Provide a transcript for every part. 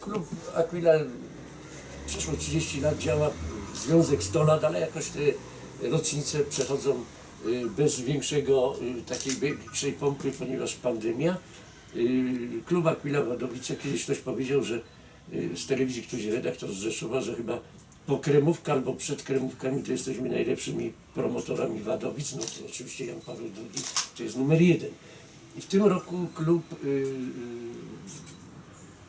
Klub Aquila przeszło 30 lat działa, związek 100 lat, ale jakoś te rocznice przechodzą y, bez większego, y, takiej większej pompy, ponieważ pandemia. Y, Klub Aquila Wadowice, kiedyś ktoś powiedział, że z telewizji ktoś redaktor z Rzeszowa, że chyba po kremówkę albo przed kremówkami to jesteśmy najlepszymi promotorami Wadowic. No to oczywiście Jan Paweł II to jest numer jeden. I w tym roku klub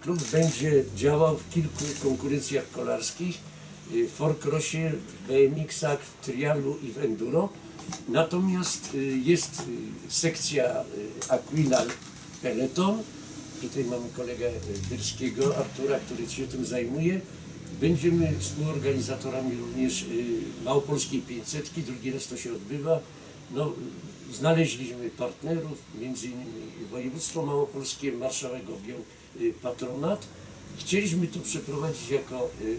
Klub będzie działał w kilku konkurencjach kolarskich, y, w Forcrossie, w BMX-ach, w trialu i w enduro. Natomiast y, jest y, sekcja y, Aquila Peloton. Tutaj mamy kolegę y, Byrskiego, Artura, który się tym zajmuje. Będziemy współorganizatorami również y, Małopolskiej 500, drugi raz to się odbywa. No, y, znaleźliśmy partnerów, między innymi województwo małopolskie, marszałek objął y, patronat. Chcieliśmy to przeprowadzić jako y,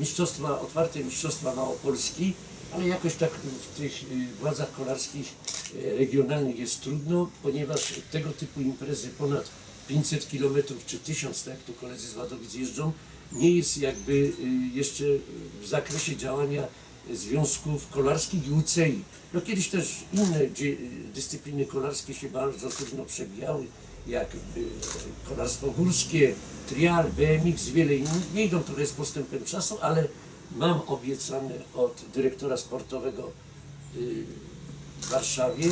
mistrzostwa, otwarte mistrzostwa małopolski, ale jakoś tak w tych y, władzach kolarskich y, regionalnych jest trudno, ponieważ tego typu imprezy ponad 500 km czy 1000, tak tu koledzy z Wadowic jeżdżą, nie jest jakby y, jeszcze w zakresie działania związków kolarskich i UCI. No kiedyś też inne dyscypliny kolarskie się bardzo trudno przebijały, jak y, kolarstwo górskie, trial, BMX, wiele innych. Nie idą trochę z postępem czasu, ale mam obiecane od dyrektora sportowego y, w Warszawie,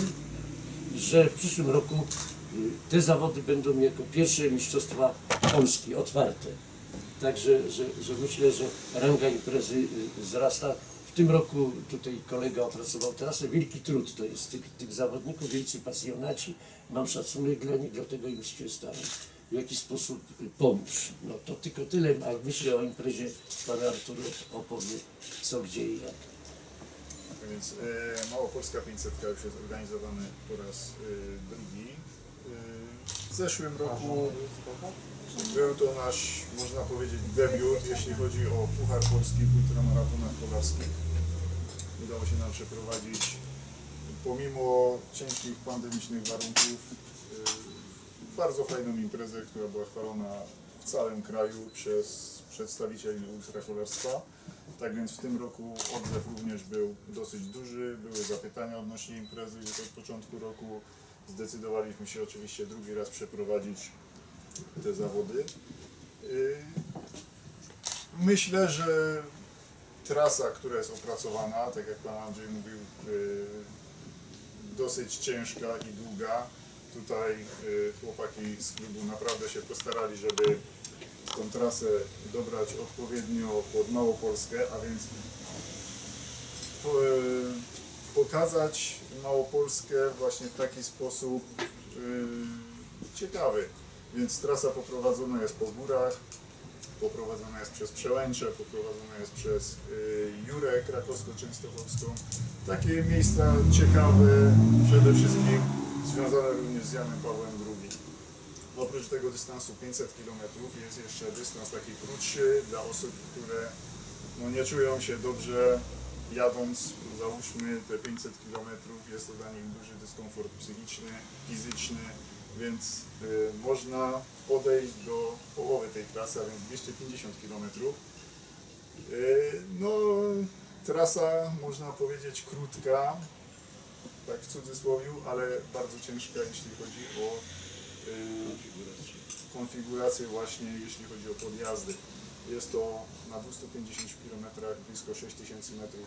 że w przyszłym roku y, te zawody będą jako pierwsze mistrzostwa Polski otwarte. Także że, że myślę, że ranga imprezy wzrasta. Tym roku tutaj kolega opracował trasę. Wielki trud to jest tych, tych zawodników, wielcy pasjonaci. Mam szacunek dla nich, dlatego im się staram w jakiś sposób pomóż. No to tylko tyle, a myślę o imprezie pan Artur opowie co, gdzie i jak. Tak Więc e, Małopolska 500 już jest organizowany po raz e, drugi. E, w zeszłym roku był to nasz, można powiedzieć, debiut, jeśli chodzi o Puchar Polski w ultramaratonach kolarskich. Udało się nam przeprowadzić, pomimo ciężkich pandemicznych warunków, e, bardzo fajną imprezę, która była chwalona w całym kraju przez przedstawicieli ultrakolarstwa. Tak więc w tym roku odzew również był dosyć duży, były zapytania odnośnie imprezy już od początku roku. Zdecydowaliśmy się oczywiście drugi raz przeprowadzić te zawody. Yy, Myślę, że trasa, która jest opracowana, tak jak Pan Andrzej mówił, yy, dosyć ciężka i długa. Tutaj yy, chłopaki z klubu naprawdę się postarali, żeby tą trasę dobrać odpowiednio pod Małopolskę, a więc e, pokazać Małopolskę właśnie w taki sposób ciekawy. Więc trasa poprowadzona jest po górach, poprowadzona jest przez Przełęcze, poprowadzona jest przez e, Jurę krakowsko-częstochowską. Takie miejsca ciekawe, przede wszystkim związane również z Janem Pawłem II. Oprócz tego dystansu 500 km jest jeszcze dystans taki krótszy dla osób, które no, nie czują się dobrze jadąc, załóżmy te 500 km, jest to dla nich duży dyskomfort psychiczny, fizyczny, więc y, można podejść do połowy tej trasy, a więc 250 km. Y, no, trasa można powiedzieć krótka, tak w cudzysłowie, ale bardzo ciężka, jeśli chodzi o y, konfigurację właśnie, jeśli chodzi o podjazdy. Jest to na 250 km blisko 6000 metrów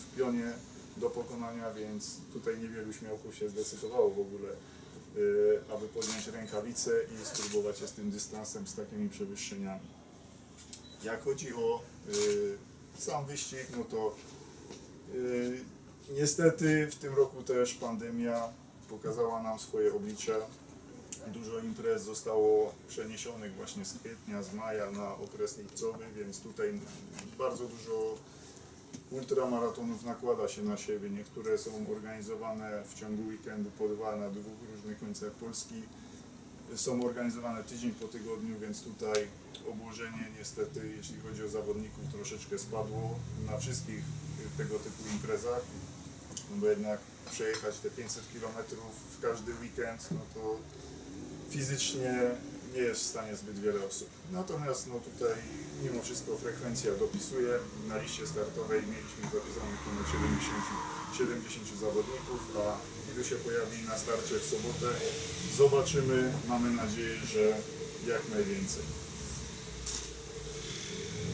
w pionie do pokonania, więc tutaj niewielu śmiałków się zdecydowało w ogóle, aby podjąć rękawice i spróbować się z tym dystansem, z takimi przewyższeniami. Jak chodzi o y, sam wyścig, no to y, niestety w tym roku też pandemia pokazała nam swoje oblicze. Dużo imprez zostało przeniesionych właśnie z kwietnia, z maja na okres lipcowy, więc tutaj bardzo dużo ultramaratonów nakłada się na siebie. Niektóre są organizowane w ciągu weekendu po dwa na dwóch różnych końcach Polski. Są organizowane tydzień po tygodniu, więc tutaj obłożenie niestety, jeśli chodzi o zawodników, troszeczkę spadło na wszystkich tego typu imprezach. No bo jednak przejechać te 500 km w każdy weekend, no to fizycznie nie jest w stanie zbyt wiele osób. Natomiast no tutaj mimo wszystko frekwencja dopisuje. Na liście startowej mieliśmy zapisanych ponad 70, 70 zawodników, a ilu się pojawi na starcie w sobotę, zobaczymy. Mamy nadzieję, że jak najwięcej.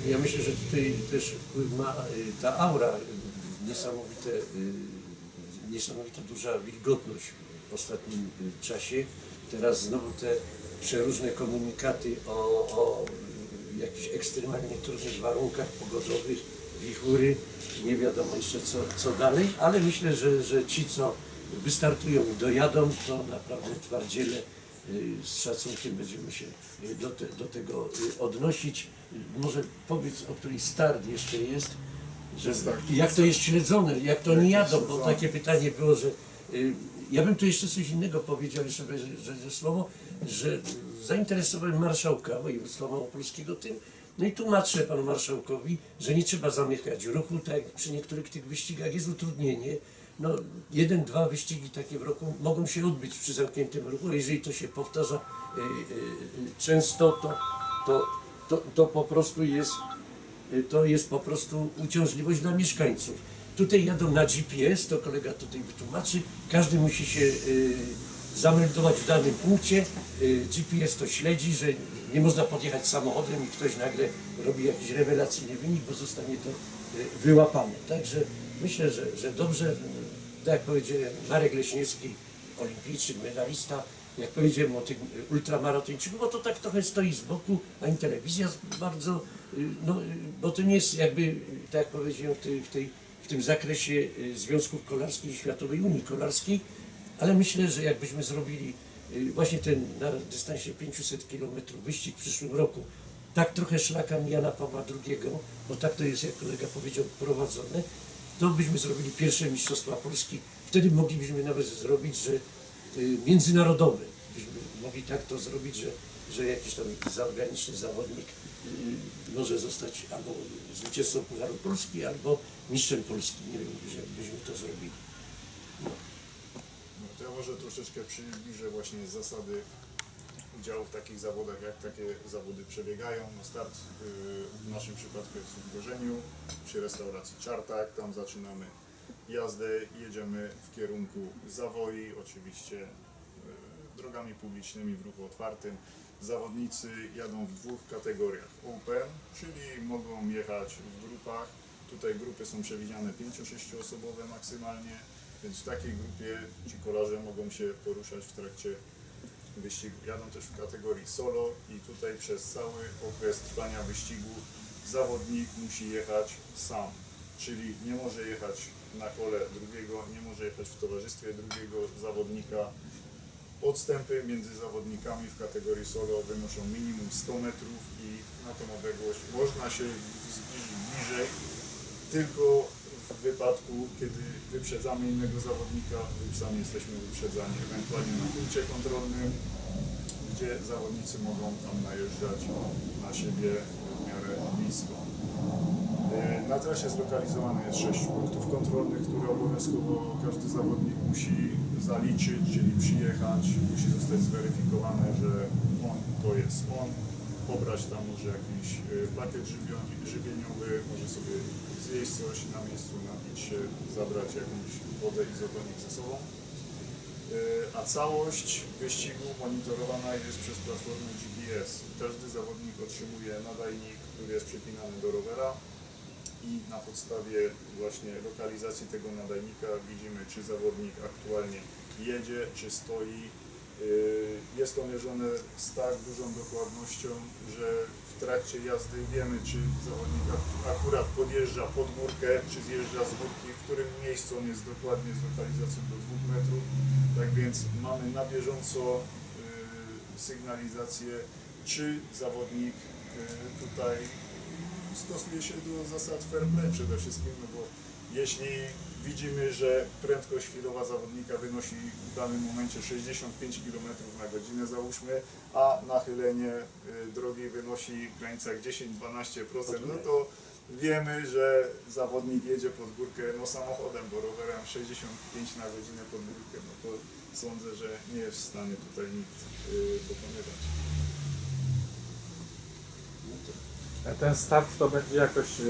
Ja myślę, że tutaj też wpływ ma y, ta aura, y, niesamowite, y, niesamowita duża wilgotność w ostatnim czasie. Teraz znowu te przeróżne komunikaty o, o jakichś ekstremalnie trudnych warunkach pogodowych, wichury, nie wiadomo jeszcze co, co dalej, ale myślę, że, że ci, co wystartują i dojadą, to naprawdę twardziele y, z szacunkiem będziemy się do, te, do tego y, odnosić. Może powiedz, o której start jeszcze jest, że tak. jak to jest śledzone, jak to nie jadą, bo takie pytanie było, że y, ja bym tu jeszcze coś innego powiedział, jeszcze będzie słowo, że zainteresowałem marszałka województwa małopolskiego tym, no i tłumaczę panu marszałkowi, że nie trzeba zamykać ruchu, tak jak przy niektórych tych wyścigach jest utrudnienie. No, jeden, dwa wyścigi takie w roku mogą się odbyć przy zamkniętym ruchu, jeżeli to się powtarza y, y, często, to, to, to, to po prostu jest Y, to jest po prostu uciążliwość dla mieszkańców. Tutaj jadą na GPS, to kolega tutaj wytłumaczy, każdy musi się y, zameldować w danym punkcie, y, GPS to śledzi, że nie można podjechać samochodem i ktoś nagle robi jakiś rewelacyjny wynik, bo zostanie to y, wyłapane. Także myślę, że, że dobrze, tak jak powiedziałem, Marek Leśniewski, olimpijczyk, medalista, jak powiedziałem o tym y, ultramaratończyku, bo to tak trochę stoi z boku, a i telewizja bardzo, no, bo to nie jest jakby, tak jak powiedziałem, w tej, w, tym zakresie y, Związków Kolarskich i Światowej Unii Kolarskiej, ale myślę, że jakbyśmy zrobili y, właśnie ten na dystansie 500 km wyścig w przyszłym roku, tak trochę szlakami Jana Pawła II, bo tak to jest, jak kolega powiedział, prowadzone, to byśmy zrobili pierwsze Mistrzostwa Polski. Wtedy moglibyśmy nawet zrobić, że y, międzynarodowe. Byśmy mogli tak to zrobić, że, że jakiś tam zagraniczny zawodnik y, może zostać albo zwycięzcą Pucharu Polski, albo mistrzem Polski. Nie wiem, jakbyśmy to zrobili. No, to ja może troszeczkę przybliżę właśnie zasady udziału w takich zawodach, jak takie zawody przebiegają. No start y, w naszym przypadku jest w Gorzeniu, przy restauracji Czartak. Tam zaczynamy jazdę, jedziemy w kierunku Zawoi, oczywiście drogami publicznymi w ruchu otwartym. Zawodnicy jadą w dwóch kategoriach Open, czyli mogą jechać w grupach. Tutaj grupy są przewidziane 5-6 osobowe maksymalnie, więc w takiej grupie ci kolarze mogą się poruszać w trakcie wyścigu. Jadą też w kategorii solo i tutaj przez cały okres trwania wyścigu zawodnik musi jechać sam, czyli nie może jechać na kole drugiego, nie może jechać w towarzystwie drugiego zawodnika. Odstępy między zawodnikami w kategorii solo wynoszą minimum 100 metrów i na tą odległość można się zbliżyć bliżej, tylko w wypadku, kiedy wyprzedzamy innego zawodnika, lub sami jesteśmy wyprzedzani, ewentualnie na punkcie kontrolnym, gdzie zawodnicy mogą tam najeżdżać na siebie w miarę blisko. E, Na trasie zlokalizowane jest 6 punktów kontrolnych, które obowiązkowo każdy zawodnik musi zaliczyć, czyli przyjechać, musi zostać zweryfikowane, że on to jest on, pobrać tam może jakiś e, pakiet żywieniowy, może sobie zjeść coś na miejscu, napić się, zabrać jakąś wodę izotonik ze sobą. E, A całość wyścigu monitorowana jest przez platformę GPS. Każdy zawodnik otrzymuje nadajnik, który jest przypinany do rowera i na podstawie właśnie lokalizacji tego nadajnika widzimy, czy zawodnik aktualnie jedzie, czy stoi. Yy, Jest to mierzone z tak dużą dokładnością, że w trakcie jazdy wiemy, czy zawodnik ak- akurat podjeżdża pod górkę, czy zjeżdża z górki, w którym miejscu on jest dokładnie z lokalizacją do 2 metrów. Tak więc mamy na bieżąco yy, sygnalizację, czy zawodnik yy, tutaj stosuje się do zasad fair play przede wszystkim, no bo jeśli widzimy, że prędkość chwilowa zawodnika wynosi w danym momencie 65 km na godzinę załóżmy, a nachylenie y, drogi wynosi w granicach 10-12%, no to wiemy, że zawodnik jedzie pod górkę no samochodem, bo rowerem 65 na godzinę pod górkę, no to sądzę, że nie jest w stanie tutaj nikt y. A ten start to będzie jakoś e,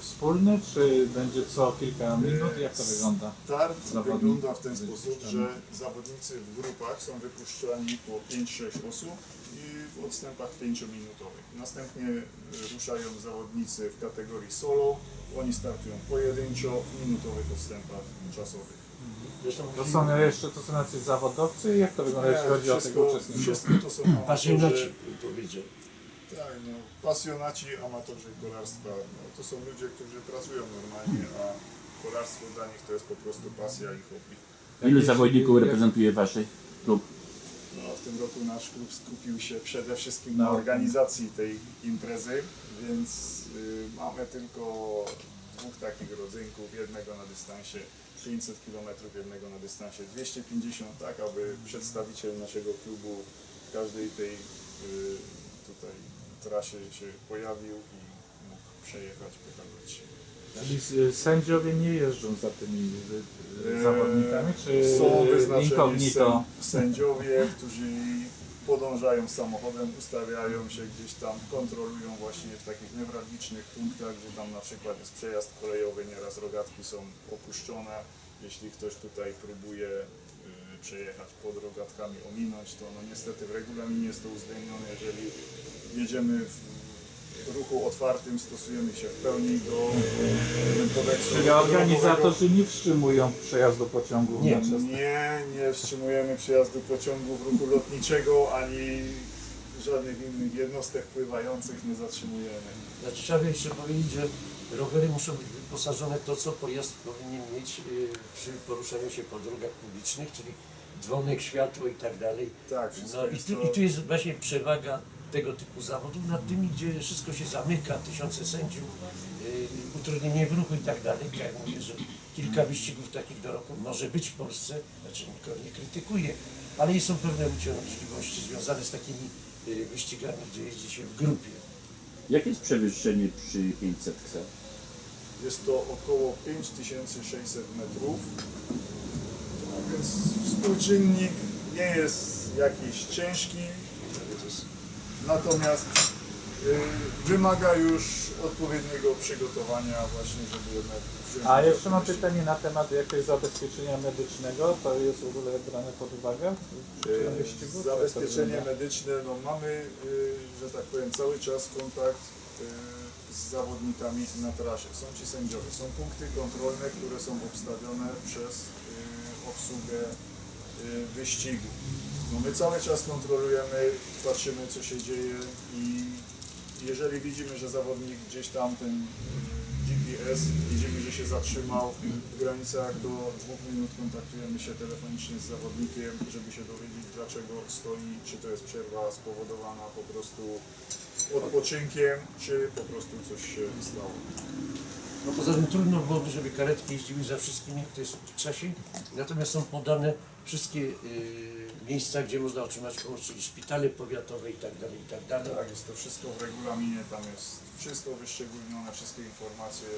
wspólny, czy będzie co kilka minut? Jak to wygląda? Start Zawodnik- wygląda w ten sposób, że zawodnicy w grupach są wypuszczani po 5-6 osób i w odstępach 5-minutowych. Następnie ruszają zawodnicy w kategorii solo. Oni startują pojedynczo w minutowych odstępach czasowych. Zresztą To są jeszcze to są jacyś zawodowcy? Jak to wygląda, jeśli chodzi o tego wszystko, uczestników? wszystko to są amatorzy, powiedział. Tak, no, pasjonaci, amatorzy kolarstwa. No, to są ludzie, którzy pracują normalnie, a kolarstwo dla nich to jest po prostu pasja i hobby. Ilu zawodników reprezentuje Wasz klub? No, w tym roku nasz klub skupił się przede wszystkim Na na organizacji tej imprezy, więc y, mamy tylko dwóch takich rodzynków, jednego na dystansie 500 km, jednego na dystansie 250, tak aby przedstawiciel naszego klubu w każdej tej y, tutaj trasie się pojawił i mógł przejechać, pokazać się. Czyli s- sędziowie nie jeżdżą za tymi e, Eee, zawodnikami, czy Są wyznaczeni sędziowie, którzy podążają samochodem, ustawiają się gdzieś tam, kontrolują właśnie w takich newralgicznych punktach, gdzie tam na przykład jest przejazd kolejowy, nieraz rogatki są opuszczone. Jeśli ktoś tutaj próbuje przejechać pod rogatkami, ominąć, to no niestety w regulaminie jest to uwzględnione, jeżeli jedziemy w ruchu otwartym, stosujemy się w pełni do kodeksu Czyli organizatorzy nie wstrzymują przejazdu pociągów Nie. Nie, nie wstrzymujemy przejazdu pociągów ruchu lotniczego ani żadnych innych jednostek pływających nie zatrzymujemy. Znaczy trzeba jeszcze powiedzieć, że rowery muszą być wyposażone to, co pojazd powinien mieć y, przy poruszaniu się po drogach publicznych, czyli dzwonek, światło i tak dalej. Tak, No i tu, to... i tu jest właśnie przewaga tego typu zawodów nad tymi, gdzie wszystko się zamyka, tysiące sędziów, yy, utrudnienie w ruchu i tak dalej. Jak mówię, że kilka wyścigów takich do roku może być w Polsce, znaczy nikogo nie krytykuję, ale są pewne uciążliwości związane z takimi yy, wyścigami, gdzie jeździ się w grupie. Jakie jest przewyższenie przy 500 ksa? Jest to około 5600 metrów, tak więc współczynnik nie jest jakiś ciężki, natomiast y, wymaga już odpowiedniego przygotowania właśnie, żeby jednak wziąć A jeszcze mam pytanie na temat jakiegoś zabezpieczenia medycznego. To jest w ogóle brane pod uwagę wyścigu? To Zabezpieczenie medyczne, no mamy, y, że tak powiem, cały czas kontakt y, z zawodnikami na trasie. Są ci sędziowie, są punkty kontrolne, które są obstawione przez y, obsługę y, wyścigu. No my cały czas kontrolujemy, patrzymy co się dzieje i jeżeli widzimy, że zawodnik gdzieś tam ten y, GPS, widzimy, że się zatrzymał w granicach do dwóch minut, kontaktujemy się telefonicznie z zawodnikiem, żeby się dowiedzieć dlaczego stoi, czy to jest przerwa spowodowana po prostu odpoczynkiem, czy po prostu coś się stało. No poza tym trudno byłoby, żeby karetki jeździły za wszystkimi, kto jest w czasie, natomiast są podane wszystkie y, miejsca, gdzie można otrzymać pomoc, czyli szpitale powiatowe i tak dalej, i tak dalej. Tak, jest to wszystko w regulaminie, tam jest wszystko wyszczególnione, wszystkie informacje